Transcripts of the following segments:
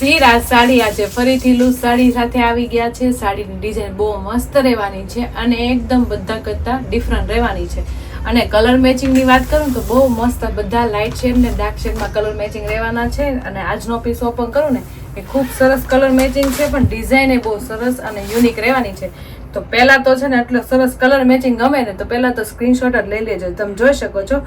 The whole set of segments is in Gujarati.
શ્રી રાજ સાડી આજે ફરીથી લૂઝ સાડી સાથે આવી ગયા છે. સાડીની ડિઝાઇન બહુ મસ્ત રહેવાની છે અને એકદમ બધા કરતાં ડિફરન્ટ રહેવાની છે. અને કલર મેચિંગની વાત કરું તો બહુ મસ્ત બધા લાઇટ શેડ ને ડાર્ક શેડમાં કલર મેચિંગ રહેવાના છે. અને આજનો પીસ ઓપન કરું ને, એ ખૂબ સરસ કલર મેચિંગ છે, પણ ડિઝાઇન એ બહુ સરસ અને યુનિક રહેવાની છે. તો પહેલાં તો છે ને એટલો સરસ કલર મેચિંગ ગમે ને, તો પહેલાં તો સ્ક્રીનશોટ જ લઈ લેજો. તમે જોઈ શકો છો.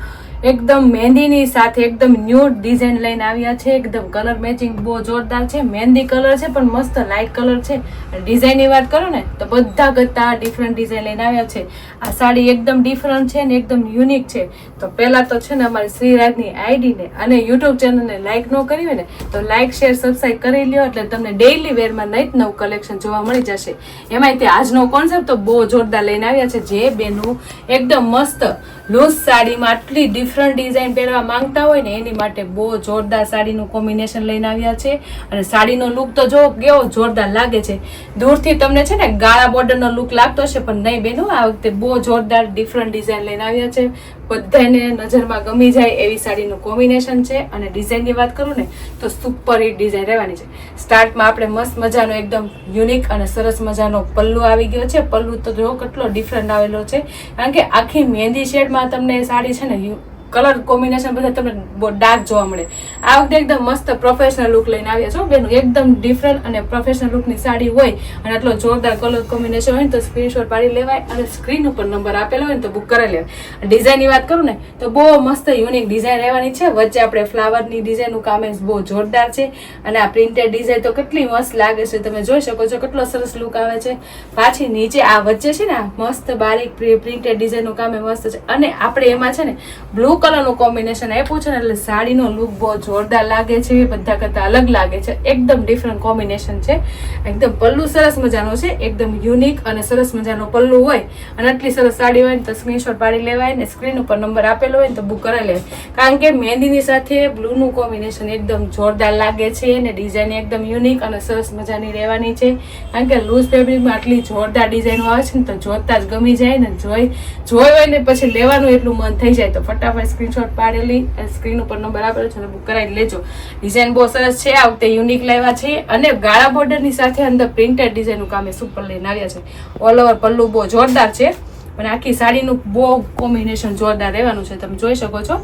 એકદમ મહેંદીની સાથે એકદમ ન્યૂ ડિઝાઇન લઈને આવ્યા છે. એકદમ કલર મેચિંગ બહુ જોરદાર છે. મહેંદી કલર છે, પણ મસ્ત લાઇટ કલર છે. ડિઝાઇનની વાત કરો ને, તો બધા કરતા ડિફરન્ટ ડિઝાઇન લઈને આવ્યા છે. આ સાડી એકદમ ડિફરન્ટ છે ને એકદમ યુનિક છે. તો પહેલાં તો છે ને અમારી શ્રીરાજની આઈડીને અને યુટ્યુબ ચેનલને લાઇક ન કરી હોય ને, તો લાઇક શેર સબસ્ક્રાઈબ કરી લ્યો, એટલે તમને ડેઇલી વેરમાં નહીં નવું કલેક્શન જોવા મળી જશે. એમાંય તે આજનો કોન્સેપ્ટ તો બહુ જોરદાર લઈને આવ્યા છે. જે બેનું એકદમ મસ્ત લૂઝ સાડીમાં આટલી ડિફરન્ટ ડિઝાઇન પહેરવા માંગતા હોય ને એની માટે બહુ જોરદાર સાડીનું કોમ્બિનેશન લઈને આવ્યા છે. અને સાડીનો લુક તો જો કેવો જોરદાર લાગે છે. દૂરથી તમને છે ને ગાળા બોર્ડરનો લુક લાગતો હશે, પણ નહીં બહેનો આ વખતે બહુ જોરદાર ડિફરન્ટ ડિઝાઇન લઈને આવ્યા છે. બધાને નજરમાં ગમી જાય એવી સાડીનું કોમ્બિનેશન છે. અને ડિઝાઇનની વાત કરું ને, તો સુપર હિટ ડિઝાઇન રહેવાની છે. સ્ટાર્ટમાં આપણે મસ્ત મજાનો એકદમ યુનિક અને સરસ મજાનો પલ્લુ આવી ગયો છે. પલ્લુ તો જો કેટલો ડિફરન્ટ આવેલો છે. કારણ કે આખી મહેંદી શેડમાં તમને સાડી છે ને કલર કોમ્બિનેશન બધા તમને બહુ ડાર્ક જોવા મળે. આ વખતે એકદમ મસ્ત પ્રોફેશનલ લુક લઈને આવ્યા છો. બેન, એકદમ ડિફરન્ટ અને પ્રોફેશનલ લુકની સાડી હોય અને આટલો જોરદાર કલર કોમ્બિનેશન હોય ને તો સ્ક્રીનશોટ પાડી લેવાય અને સ્ક્રીન ઉપર નંબર આપેલો હોય ને તો બુક કરાવી લેવાય. ડિઝાઇનની વાત કરું ને, તો બહુ મસ્ત યુનિક ડિઝાઇન રહેવાની છે. વચ્ચે આપણે ફ્લાવરની ડિઝાઇનનું કામ બહુ જોરદાર છે અને આ પ્રિન્ટેડ ડિઝાઇન તો કેટલી મસ્ત લાગે છે. તમે જોઈ શકો છો કેટલો સરસ લુક આવે છે. પાછી નીચે આ વચ્ચે છે ને મસ્ત બારીક પ્રિન્ટેડ ડિઝાઇનનું કામ મસ્ત છે. અને આપણે એમાં છે ને બ્લુ કલરનું કોમ્બિનેશન આપ્યું છે ને એટલે સાડીનો લુક બહુ જોરદાર લાગે છે, બધા કરતાં અલગ લાગે છે. એકદમ ડિફરન્ટ કોમ્બિનેશન છે. એકદમ પલ્લુ સરસ મજાનો છે, એકદમ યુનિક અને સરસ મજાનો પલ્લુ હોય અને આટલી સરસ સાડી હોય ને તો સ્ક્રીનશોટ પાડી લેવાય ને સ્ક્રીન ઉપર નંબર આપેલો હોય ને તો બુક કરાવી લેવાય. કારણ કે મહેંદીની સાથે બ્લુનું કોમ્બિનેશન એકદમ જોરદાર લાગે છે અને ડિઝાઇન એકદમ યુનિક અને સરસ મજાની રહેવાની છે. કારણ કે લૂઝ ફેબ્રિકમાં આટલી જોરદાર ડિઝાઇનો આવે છે ને તો જોતા જ ગમી જાય ને જોઈ જોઈ હોય ને પછી લેવાનું એટલું મન થઈ જાય તો ફટાફટ સ્ક્રીનશોટ પાડેલી સ્ક્રીન ઉપર નંબર છે બુક કરાવી લેજો. ડિઝાઇન બહુ સરસ છે, આ વખતે યુનિક લાવ્યા છે અને ગાળા બોર્ડરની સાથે અંદર પ્રિન્ટેડ ડિઝાઇનનું કામ એ સુપર લઈને આવ્યા છે. ઓલ ઓવર પલ્લુ બહુ જોરદાર છે અને આખી સાડીનું બહુ કોમ્બિનેશન જોરદાર રહેવાનું છે. તમે જોઈ શકો છો.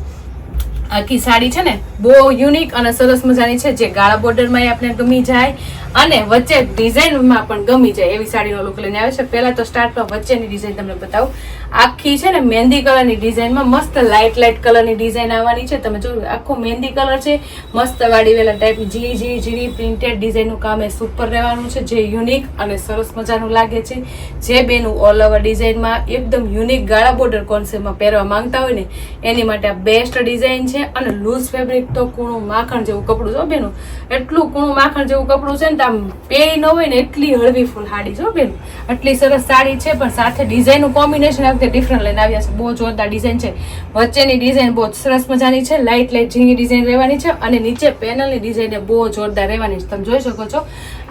આખી સાડી છે ને બહુ યુનિક અને સરસ મજાની છે. જે ગાળા બોર્ડરમાં આપણે ગમી જાય અને વચ્ચે ડિઝાઇનમાં પણ ગમી જાય એવી સાડીનો લુક લઈને આવે છે. પહેલા તો સ્ટાર્ટમાં વચ્ચેની ડિઝાઇન તમને બતાવું. આખી છે ને મહેંદી કલરની ડિઝાઇનમાં મસ્ત લાઇટ લાઇટ કલરની ડિઝાઇન આવવાની છે. તમે જોયું, આખો મહેંદી કલર છે. મસ્ત વાડીવેલા ટાઈપ ઝીણી ઝીણી જીરી પ્રિન્ટેડ ડિઝાઇનનું કામ એ સુપર રહેવાનું છે, જે યુનિક અને સરસ મજાનું લાગે છે. જે બેનું ઓલ ઓવર ડિઝાઇનમાં એકદમ યુનિક ગાળા બોર્ડર કોન્સેપ્ટમાં પહેરવા માંગતા હોય ને, એની માટે આ બેસ્ટ ડિઝાઇન છે. અને લૂઝ ફેબ્રિક તો કૂણું માખણ જેવું કપડું છે બેનું. એટલું કૂણું માખણ જેવું કપડું છે ને તો આમ પહેરી ન હોય ને એટલી હળવી ફૂલ સાડી છો બેન. આટલી સરસ સાડી છે, પણ સાથે ડિઝાઇનનું કોમ્બિનેશન આ વખતે ડિફરન્ટ લઈને આવ્યા છે. બહુ જોરદાર ડિઝાઇન છે. વચ્ચેની ડિઝાઇન બહુ સરસ મજાની છે. લાઇટ લાઇટ ઝીણી ડિઝાઇન રહેવાની છે અને નીચે પેનલની ડિઝાઇન બહુ જોરદાર રહેવાની છે. તમે જોઈ શકો છો.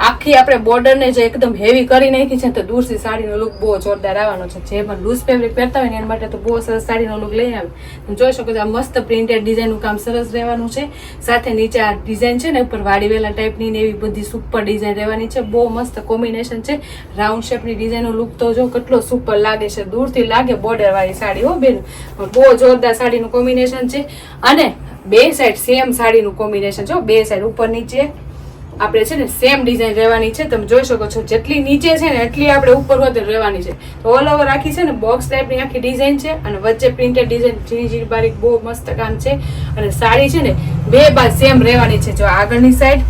આખી આપણે બોર્ડરને જે એકદમ હેવી કરી નાખી છે તો દૂરથી સાડીનો લુક બહુ જોરદાર આવવાનો છે. જે પણ લૂઝ ફેબ્રિક પહેરતા હોય ને એના માટે તો બહુ સરસ સાડીનો લુક લઈ આવે. જોઈ શકો છો આ મસ્ત પ્રિન્ટેડ ડિઝાઇનનું કામ સરસ રહેવાનું છે. સાથે નીચે આ ડિઝાઇન છે ને ઉપર વાડીવેલા ટાઈપની ને એવી બધી સુપર ડિઝાઇન રહેવાની છે. બહુ મસ્ત કોમ્બિનેશન છે. રાઉન્ડ શેપની ડિઝાઇનનો લુક તો જો કેટલો સુપર લાગે છે. દૂરથી લાગે બોર્ડરવાળી સાડી હો બેન. બહુ જોરદાર સાડીનું કોમ્બિનેશન છે. અને બે સાઈડ સેમ સાડીનું કોમ્બિનેશન છે બે સાઈડ ઉપર નીચે આપણે છે ને સેમ ડિઝાઇન રહેવાની છે. તમે જોઈ શકો છો, જેટલી નીચે છે ને એટલી આપણે ઉપર વધુ રહેવાની છે. તો ઓલ ઓવર આખી છે ને બોક્સ ટાઈપની આખી ડિઝાઇન છે અને વચ્ચે પ્રિન્ટેડ ડિઝાઇન ઝીણી ઝીણી બારીક બહુ મસ્ત કામ છે. અને સાડી છે ને બે બાદ સેમ રહેવાની છે. જો આગળની સાઈડ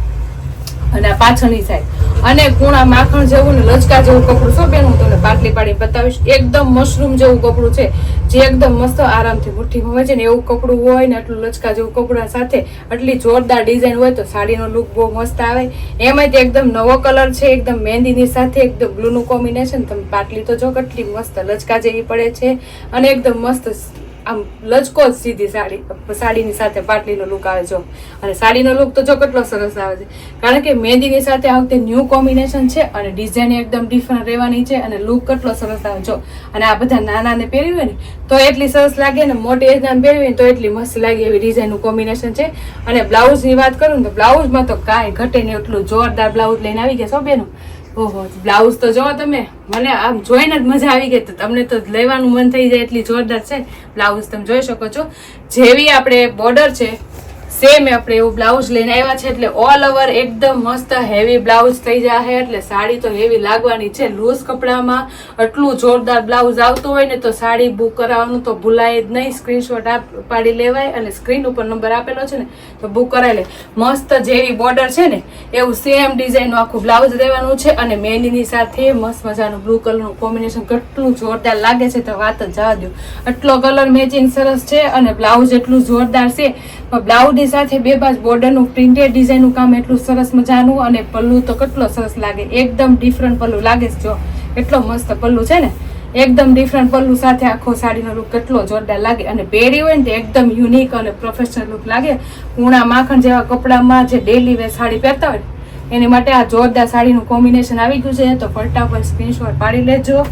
અને પાછળની સાઈડ અને કુણા માખણ જેવું ને લચકા જેવું કપડું. શું બેન, હું તમને પાટલી પાડી બતાવીશ? એકદમ મશરૂમ જેવું કપડું છે, જે એકદમ મસ્ત આરામથી મુઠ્ઠી હોય છે ને એવું કપડું હોય ને આટલું લચકા જેવું કપડા સાથે, આટલી જોરદાર ડિઝાઇન હોય તો સાડીનો લુક બહુ મસ્ત આવે. એમાં તે એકદમ નવો કલર છે, એકદમ મહેંદીની સાથે, એકદમ બ્લુનું કોમ્બિનેશન તમે પાટલી તો જો કેટલી મસ્ત લચકા જેવી પડે છે અને એકદમ મસ્ત આમ લચકો જ સીધી સાડી, સાડીની સાથે પાટલીનો લુક આવે જો. અને સાડીનો લુક તો જો કેટલો સરસ આવે છે. કારણ કે મહેંદીની સાથે આ ન્યૂ કોમ્બિનેશન છે અને ડિઝાઇન એકદમ ડિફરન્ટ રહેવાની છે અને લુક કેટલો સરસ આવે જો. અને આ બધા નાનાને પહેર્યું હોય ને, તો એટલી સરસ લાગે ને, મોટી એજના પહેરી હોય ને, તો એટલી મસ્ત લાગે એવી ડિઝાઇનનું કોમ્બિનેશન છે. અને બ્લાઉઝની વાત કરું ને, તો બ્લાઉઝમાં તો કાંઈ ઘટે નહીં, એટલું જોરદાર બ્લાઉઝ લઈને આવી ગયા છો બેનું. ઓહો બ્લાઉઝ તો જોવો તમે. મને આમ જોઈને જ મજા આવી ગઈ. તમને તો લેવાનું મન થઈ જાય એટલી જોરદાર છે. બ્લાઉઝ તમે જોઈ શકો છો. જેવી આપણે બોર્ડર છે સેમ આપણે એવું બ્લાઉઝ લઈને આવ્યા છે, એટલે ઓલ ઓવર એકદમ મસ્ત હેવી બ્લાઉઝ થઈ જાય એટલે સાડી તો હેવી લાગવાની છે. લૂઝ કપડામાં આટલું જોરદાર બ્લાઉઝ આવતું હોય ને, તો સાડી બુક કરાવવાનું તો ભૂલાય જ નહીં. સ્ક્રીનશોટ પાડી લેવાય અને સ્ક્રીન ઉપર નંબર આપેલો છે ને, તો બુક કરાવી લે. મસ્ત જેવી બોર્ડર છે ને, એવું સેમ ડિઝાઇનનું આખું બ્લાઉઝ રહેવાનું છે અને મહેંદીની સાથે મસ્ત મજાનું બ્લુ કલરનું કોમ્બિનેશન કેટલું જોરદાર લાગે છે, તો વાત જ જવા દો આટલો કલર મેચિંગ સરસ છે અને બ્લાઉઝ એટલું જોરદાર છે. પણ બ્લાઉઝની સાથે બે બાજ બોર્ડરનું પ્રિન્ટેડ ડિઝાઇનનું કામ એટલું સરસ મજાનું અને પલ્લુ તો કેટલો સરસ લાગે. એકદમ ડિફરન્ટ પલ્લુ લાગે છે જો. એટલો મસ્ત પલ્લુ છે ને. એકદમ ડિફરન્ટ પલ્લુ સાથે આખો સાડીનો લુક કેટલો જોરદાર લાગે. અને પહેરી હોય ને તો એકદમ યુનિક અને પ્રોફેશનલ લુક લાગે. પૂણા માખણ જેવા કપડામાં જે ડેલી વેર સાડી પહેરતા હોય, એની માટે આ જોરદાર સાડીનું કોમ્બિનેશન આવી ગયું છે. તો ફટાફટ સ્ક્રીનશોટ પાડી લેજો.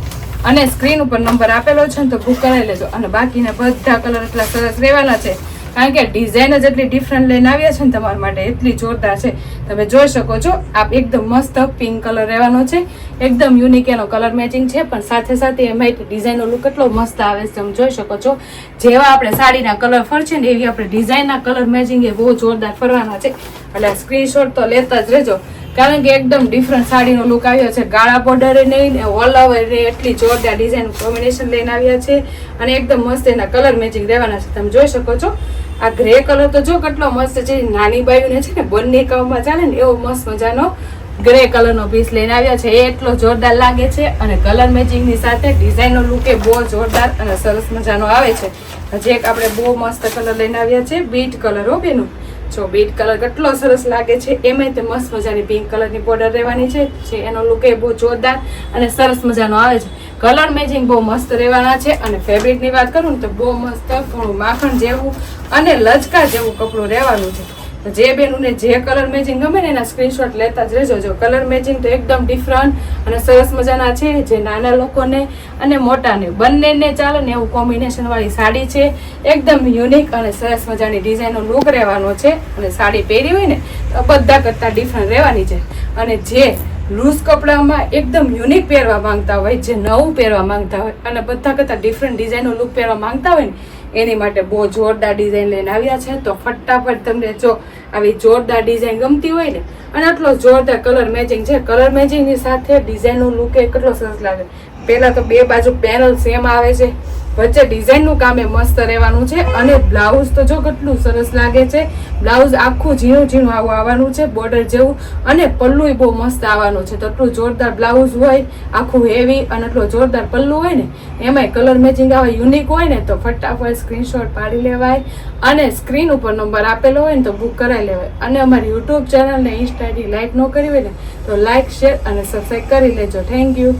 અને સ્ક્રીન ઉપર નંબર આપેલો છે ને તો બુક કરાવી લેજો. અને બાકીના બધા કલર એટલા સરસ રહેવાના છે. કારણ કે ડિઝાઇન જ એટલી ડિફરન્ટ લઈને આવ્યા છે ને તમારા માટે એટલી જોરદાર છે. તમે જોઈ શકો છો આ એકદમ મસ્ત પિંક કલર રહેવાનો છે. એકદમ યુનિક એનો કલર મેચિંગ છે, પણ સાથે સાથે એમાં ડિઝાઇનનો લુક એટલો મસ્ત આવે છે, તમે જોઈ શકો છો. જેવા આપણે સાડીના કલર ફરશે ને એવી આપણે ડિઝાઇનના કલર મેચિંગ એ બહુ જોરદાર ફરવાના છે. એટલે સ્ક્રીનશોટ તો લેતા જ રહેજો. કારણ કે એકદમ ડિફરન્ટ સાડીનો લુક આવ્યો છે. ગાળા બોર્ડરે નહીં ને ઓલ ઓવર એટલી જોરદાર ડિઝાઇન કોમ્બિનેશન લઈને આવ્યા છે. અને એકદમ મસ્ત એના કલર મેચિંગ રહેવાના છે. તમે જોઈ શકો છો. આ ગ્રે કલર તો જો કેટલો મસ્ત છે નાની બાયુને છે ને બંને કામમાં ચાલે ને એવો મસ્ત મજાનો ગ્રે કલરનો પીસ લઈને આવ્યા છે. એ એટલો જોરદાર લાગે છે અને કલર મેચિંગની સાથે ડિઝાઇનનો લુક એ બહુ જોરદાર અને સરસ મજાનો આવે છે. હજી એક આપણે બહુ મસ્ત કલર લઈને આવ્યા છે બીટ કલર હો બેનું. જો બીટ કલર કેટલો સરસ લાગે છે, એમાંય તે મસ્ત મજાની પિંક કલરની બોર્ડર રહેવાની છે. એનો લુક એ બહુ જોરદાર અને સરસ મજાનો આવે છે. કલર મેચિંગ બહુ મસ્ત રહેવાના છે અને ફેબ્રિકની વાત કરું ને તો બહુ મસ્ત ઘણું માખણ જેવું અને લચકા જેવું કપડું રહેવાનું છે. જે બેનુને જે કલર મેચિંગ ગમે ને એના સ્ક્રીનશોટ લેતા જ રહેજો. જો કલર મેચિંગ તો એકદમ ડિફરન્ટ અને સરસ મજાના છે જે નાના લોકોને અને મોટાને. બંનેને ચાલે ને એવું કોમ્બિનેશનવાળી સાડી છે. એકદમ યુનિક અને સરસ મજાની ડિઝાઇનનો લુક રહેવાનો છે. અને સાડી પહેરી હોય ને તો બધા કરતાં ડિફરન્ટ રહેવાની છે. અને જે લૂઝ કપડામાં એકદમ યુનિક પહેરવા માંગતા હોય, જે નવું પહેરવા માંગતા હોય અને બધા કરતાં ડિફરન્ટ ડિઝાઇનનો લુક પહેરવા માંગતા હોય ને, એની માટે બહુ જોરદાર ડિઝાઇન લઈને આવ્યા છે. તો ફટાફટ તમને જો આવી જોરદાર ડિઝાઇન ગમતી હોય ને, અને આટલો જોરદાર કલર મેચિંગ છે કલર મેચિંગની સાથે ડિઝાઇનનો લુક એ કેટલો સરસ લાગે. પહેલાં તો બે બાજુ પેનલ સેમ આવે છે. વચ્ચે ડિઝાઇનનું કામ એ મસ્ત રહેવાનું છે અને બ્લાઉઝ તો જો કેટલું સરસ લાગે છે. બ્લાઉઝ આખું ઝીણું ઝીણું આવું આવવાનું છે, બોર્ડર જેવું, અને પલ્લુય બહુ મસ્ત આવવાનું છે. તો એટલું જોરદાર બ્લાઉઝ હોય, આખું હેવી અને એટલો જોરદાર પલ્લું હોય ને, એમાંય કલર મેચિંગ આવે યુનિક હોય ને, તો ફટાફટ સ્ક્રીનશોટ પાડી લેવાય. અને સ્ક્રીન ઉપર નંબર આપેલો હોય ને, તો બુક કરાવી લેવાય. અને અમારી યુટ્યુબ ચેનલને ઇન્સ્ટા આઈડી લાઈક ન કરી હોય ને, તો લાઇક શેર અને સબસ્ક્રાઈબ કરી લેજો. Thank you